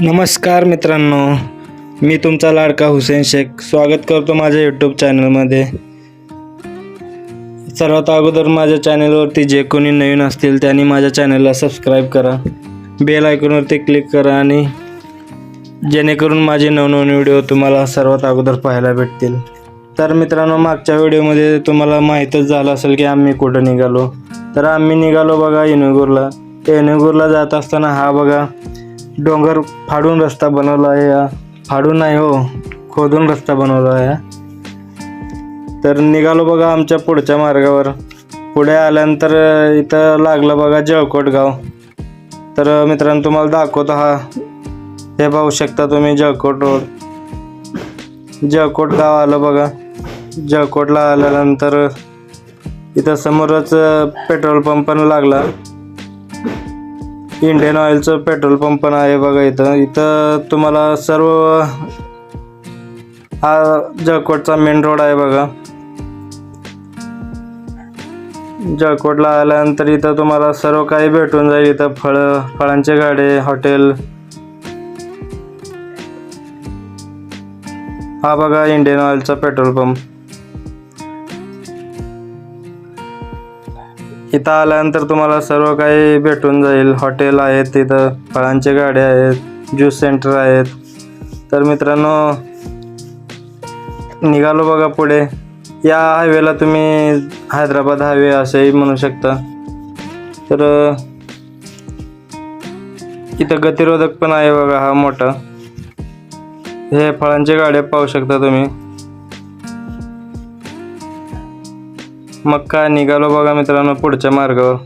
नमस्कार मित्रांनो मी तुमचा लाडका हुसेन शेख. स्वागत करतो माझ्या यूट्यूब चॅनलमध्ये सर्वात अगोदर माझ्या चॅनलवरती जे कोणी नवीन असतील त्यांनी माझ्या चॅनलला सबस्क्राईब करा. बेल आयकॉनवरती क्लिक करा आणि जेणेकरून माझे नवनवीन व्हिडिओ तुम्हाला सर्वात अगोदर पाहायला भेटतील. तर मित्रांनो मागच्या व्हिडिओमध्ये तुम्हाला माहीतच झालं असेल की आम्ही कुठं निघालो. तर आम्ही निघालो बघा येणुगूरला येणुगूरला जात असताना हा बघा डोंगर फाडून रस्ता बनवला आहे फाडून नाही हो खोदून रस्ता बनवला आहे तर निघालो बघा आमच्या पुढच्या मार्गावर. पुढे आल्यानंतर इथं लागलं बघा जळकोट गाव. तर मित्रांनो तुम्हाला दाखवतो हा. हे पाहू शकता तुम्ही जळकोट रोड. जळकोट गाव आलं बघा. जळकोटला आल्यानंतर इथं समोरच पेट्रोल पंप पण लागला. इंडियन ऑइलचं पेट्रोल पंप पण आहे बघा इथं. इथं तुम्हाला सर्व हा जळकोटचा मेन रोड आहे बघा. जळकोटला आल्यानंतर इथं तुम्हाला सर्व काही भेटून जाईल. इथं फळं फळांचे गाडे हॉटेल. हा बघा इंडियन ऑइलचा पेट्रोल पंप इथं आल्यानंतर तुम्हाला सर्व काही भेटून जाईल. हॉटेल आहेत तिथं फळांचे गाड्या आहेत ज्यूस सेंटर आहेत. तर मित्रांनो निघालो बघा पुढे. या हायवेला तुम्ही हैदराबाद हायवे असेही म्हणू शकता. तर इथं गतिरोधक पण आहे बघा हा मोठा. हे फळांचे गाड्या पाहू शकता तुम्ही. मग काय निघालो बघा मित्रांनो पुढच्या मार्गावर.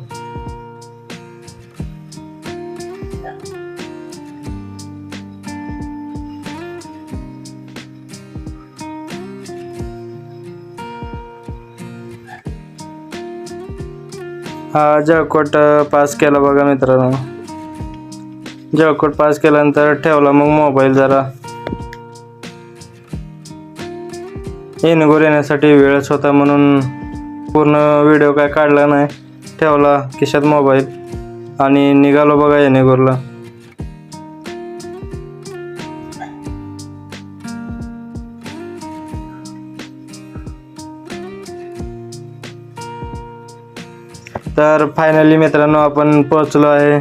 हा जळकोट पास केला बघा मित्रांनो. जळकोट पास केल्यानंतर ठेवला मग मोबाईल जरा. येणगोर येण्यासाठी वेळच होता म्हणून पूर्ण व्हिडिओ काय काढला नाही ठेवला खिशात मोबाईल आणि निघालो बघा येणेगोरला तर फायनली मित्रांनो आपण पोहोचलो आहे.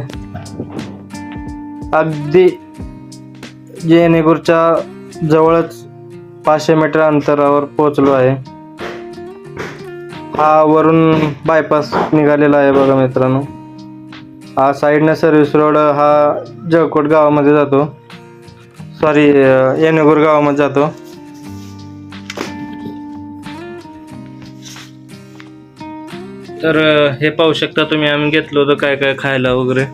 अगदी येणेगूरच्या जवळच पाचशे मीटर अंतरावर पोहोचलो आहे. हा वरून बायपास निघालेला आहे बघा मित्रांनो. हा साईडनं सर्व्हिस रोड हा जळकोट गावामध्ये जातो. सॉरी येणेगूर गावामध्ये जातो. तर हे पाहू शकता तुम्ही आम्ही घेतलं होतं काय काय खायला वगैरे.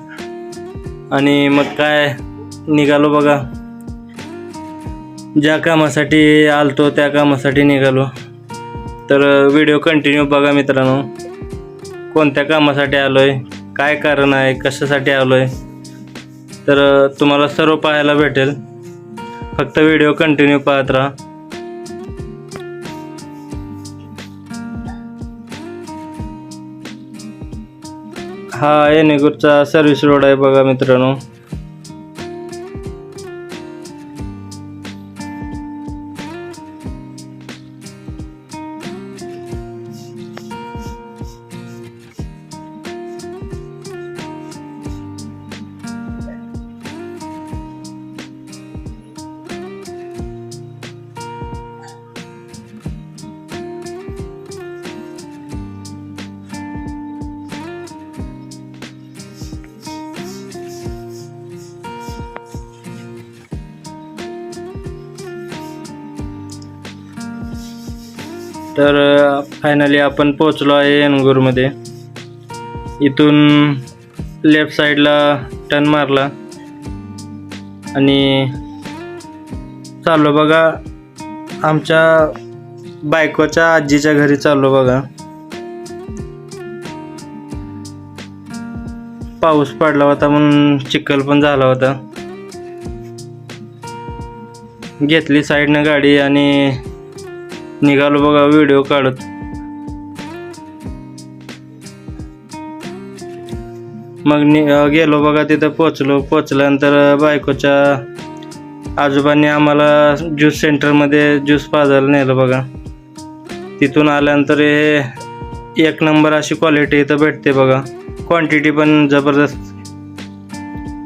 आणि मग काय निघालो बघा. ज्या कामासाठी आलतो त्या कामासाठी निघालो. तर व्हिडिओ कंटिन्यू बघा मित्रांनो. कोणत्या कामासाठी आलो आहे काय कारण आहे? कशासाठी आलो आहे तर तुम्हाला सर्व पाहायला भेटेल. फक्त व्हिडिओ कंटिन्यू पाहत राहा. हा एनेगूरचा सर्व्हिस रोड आहे बघा मित्रांनो. तर फायनली आपण पोचलो आहे एनगूरमध्ये. इथून लेफ्ट साईडला टर्न मारला. आणि चाललो बघा आमच्या बायकोच्या आजीच्या घरी चाललो बघा. पाऊस पडला होता म्हणून चिखल पण झाला होता. घेतली साईडनं गाडी आणि निघालो बघा व्हिडिओ काढत. मग नि गेलो बघा तिथं पोचलो. पोचल्यानंतर बायकोच्या आजोबांनी आम्हाला ज्यूस सेंटरमध्ये ज्यूस पाजायला नेलं बघा. तिथून आल्यानंतर हे एक नंबर अशी क्वालिटी इथं भेटते बघा. क्वांटिटी पण जबरदस्त.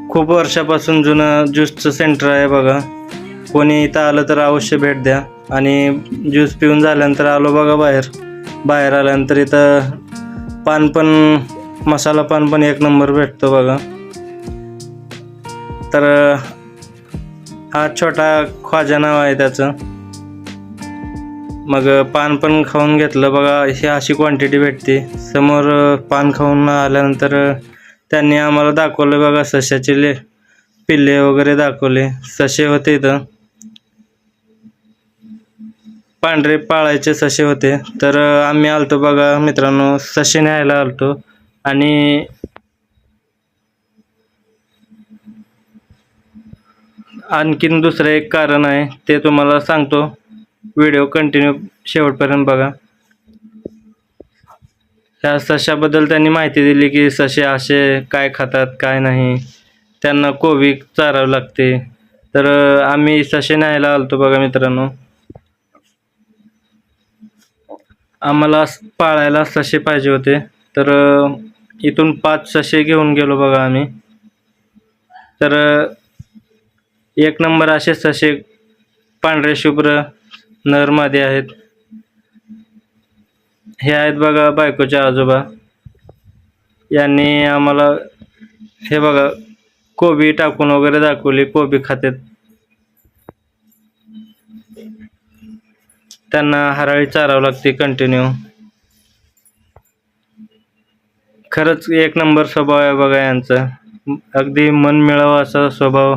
खूप वर्षापासून जुनं ज्यूसचं सेंटर आहे बघा. कोणी इथं आलं तर अवश्य भेट द्या. आणि ज्यूस पिऊन झाल्यानंतर आलो बघा बाहेर. बाहेर आल्यानंतर इथं पान पण मसाला पान पण एक नंबर भेटतो बघा. तर हा छोटा ख्वाजा नाव आहे त्याचं. मग पान पण खाऊन घेतलं बघा. ही अशी क्वांटिटी भेटते. समोर पान खाऊन आल्यानंतर त्यांनी आम्हाला दाखवलं बघा सशाचे ले पिल्ले वगैरे दाखवले. ससे होते इथं. पांढरे पाळायचे ससे होते. तर आम्ही आलतो बघा मित्रांनो ससे न्यायला आलतो. आणि आणखीन दुसरं एक कारण आहे ते तुम्हाला सांगतो. व्हिडिओ कंटिन्यू शेवटपर्यंत बघा. ह्या सशाबद्दल त्यांनी माहिती दिली की ससे असे काय खातात काय नाही. त्यांना कोबी चारावं लागते. तर आम्ही ससे न्यायला आलतो बघा मित्रांनो. आम्हाला पाळायला ससे पाहिजे होते. तर इथून पाच ससे घेऊन गेलो बघा आम्ही. तर एक नंबर असे ससे पांढरे शुभ्र नरमध्ये आहेत. हे आहेत बघा बायकोचे आजोबा. यांनी आम्हाला हे बघा कोबी टाकून वगैरे दाखवली कोबी खात्यात. त्यांना हराळी चारावं लागते कंटिन्यू खरंच एक नंबर स्वभाव आहे बघा यांचा. अगदी मन मिळावं असा स्वभाव.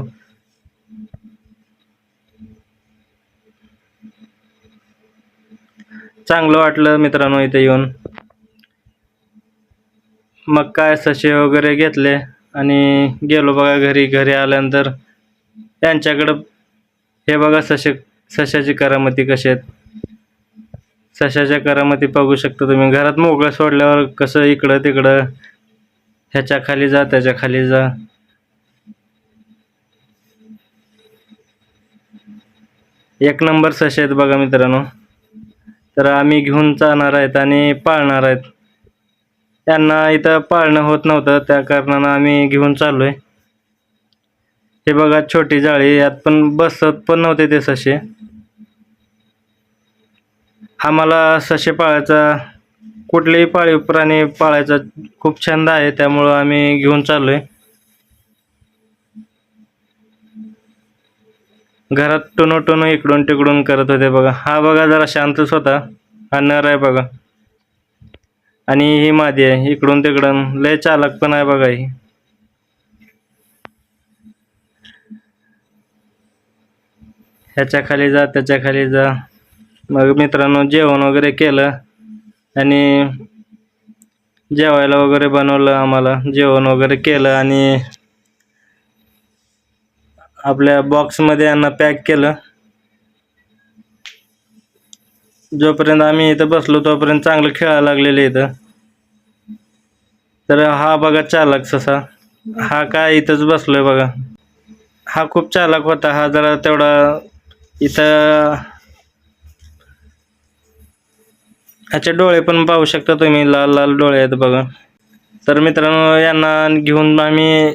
चांगलं वाटलं मित्रांनो इथे येऊन. मग काय सशे वगैरे घेतले आणि गेलो बघा घरी घरी आल्यानंतर. त्यांच्याकडं हे बघा सशे सशाची करामती कशी आहेत. सशाच्या करामती बघू शकता तुम्ही? घरात मोकळं सोडल्यावर कसं इकडं तिकडं? ह्याच्या खाली जा त्याच्याखाली जा. एक नंबर सशा आहेत बघा मित्रांनो. तर आम्ही घेऊन जाणार आहेत आणि पाळणार आहेत. त्यांना इथं पाळणं होत नव्हतं त्या कारणानं आम्ही घेऊन चाललो आहे हे बघा छोटी जाळी यात पण बसत पण नव्हते ते सशे आम्हाला ससे पाळायचा कुठलेही पाळीव प्राणी पाळायचा खूप छंद आहे त्यामुळं आम्ही घेऊन चाललो आहे घरात टुनो टुनो इकडून तिकडून करत होते बघा. हा बघा जरा शांतच होता हा नर आहे बघा. आणि ही मादी आहे इकडून तिकडून. लय चालक पण आहे बघा ही. ह्याच्या खाली जा त्याच्याखाली जा. मग मित्रांनो जेवण वगैरे केलं आणि जेवायला वगैरे बनवलं आम्हाला. जेवण वगैरे केलं आणि आपल्या बॉक्समध्ये यांना पॅक केलं. जोपर्यंत आम्ही इथं बसलो तोपर्यंत चांगलं खेळायला लागलेलं इथं. तर हा बघा चालक ससा. हा काय इथंच बसलोय बघा. हा खूप चालक होता. हा जरा तेवढा इथं ह्याचे डोळे पण पाहू शकता तुम्ही लाल लाल डोळे आहेत बघा. तर मित्रांनो यांना घेऊन आम्ही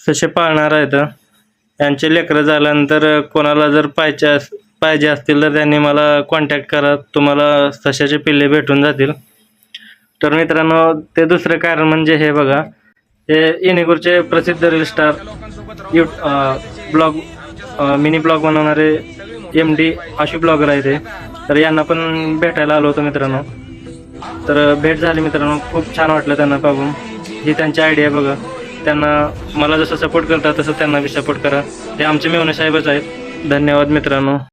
तसे पाळणार आहेत. यांचे लेकरं झाल्यानंतर कोणाला जर पाहिजे अस पाहिजे असतील तर त्यांनी मला कॉन्टॅक्ट करा. तुम्हाला सशाचे पिल्ले भेटून जातील. तर मित्रांनो ते दुसरं कारण म्हणजे हे बघा. हे येणेकरचे प्रसिद्ध reel star you blog mini blog बनवणारे एम डी अशी ब्लॉगर आहे ते. तर यांना पण भेटायला आलो होतो मित्रांनो. तर भेट झाली मित्रांनो. खूप छान वाटलं त्यांना पाहून. ही त्यांची आयडिया बघा. त्यांना मला जसं सपोर्ट करतात तसं त्यांना बी सपोर्ट करा. ते आमचे मेवणे साहेबच आहेत. धन्यवाद मित्रांनो.